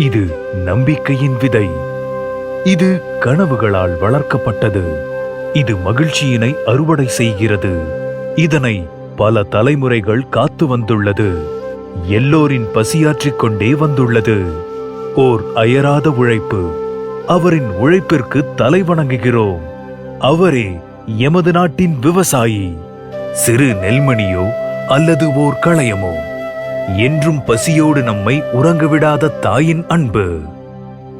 இது நம்பிக்கையின் விதை. இது கனவுகளால் வளர்க்கப்பட்டது. இது மகிழ்ச்சியினை அறுவடை செய்கிறது. இதனை பல தலைமுறைகள் காத்து வந்துள்ளது. எல்லோரின் பசியாற்றிக் கொண்டே வந்துள்ளது. ஓர் அயராத உழைப்பு. அவரின் உழைப்பிற்கு தலை வணங்குகிறோம். அவரே எமது நாட்டின் விவசாயி. சிறு நெல்மணியோ அல்லது ஓர் களையமோ? என்றும் பசியோடு நம்மை உறங்கவிடாத தாயின் அன்பு.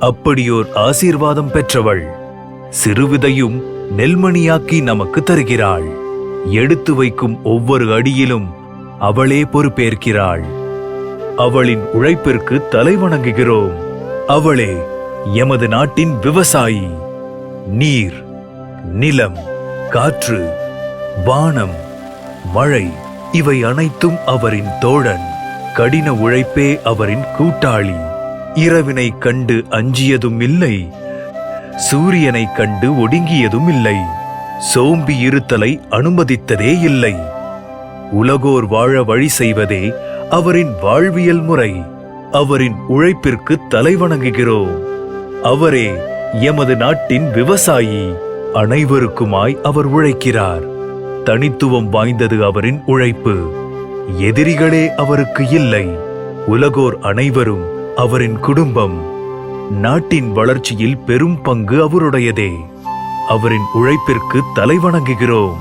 அப்படியோர் ஆசீர்வாதம் பெற்றவள் சிறுவிதையும் நெல்மணியாக்கி நமக்கு தருகிறாள். எடுத்து வைக்கும் ஒவ்வொரு அடியிலும் அவளே பொறுப்பேற்கிறாள். அவளின் உழைப்பிற்கு தலை வணங்குகிறோம். அவளே எமது நாட்டின் விவசாயி. நீர் நிலம் காற்று வானம் மழை இவை அனைத்தும் அவரின் தோழன். கடின உழைப்பே அவரின் கூட்டாளி. இரவினை கண்டு அஞ்சியதும் இல்லை சூரியனை கண்டு ஒடுங்கியதும் இல்லை சோம்பி இருத்தலை அனுமதித்ததே இல்லை. உலகோர் வாழ வழி செய்வதே அவரின் வாழ்வியல் முறை. அவரின் உழைப்பிற்கு தலை வணங்குகிறோம். அவரே எமது நாட்டின் விவசாயி. அனைவருக்குமாய் அவர் உழைக்கிறார். தனித்துவம் வாய்ந்தது அவரின் உழைப்பு. எதிரிகளே அவருக்கு இல்லை. உலகோர் அனைவரும் அவரின் குடும்பம். நாட்டின் வளர்ச்சியில் பெரும் பங்கு அவருடையதே. அவரின் உழைப்பிற்கு தலை வணங்குகிறோம்.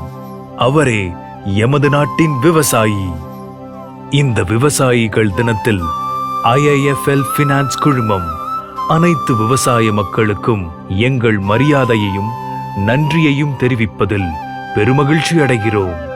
அவரே எமது நாட்டின் விவசாயி. இந்த விவசாயிகள் தினத்தில் ஐஐஎஃப்எல் பினான்ஸ் குழுமம் அனைத்து விவசாய மக்களுக்கும் எங்கள் மரியாதையையும் நன்றியையும் தெரிவிப்பதில் பெருமகிழ்ச்சி அடைகிறோம்.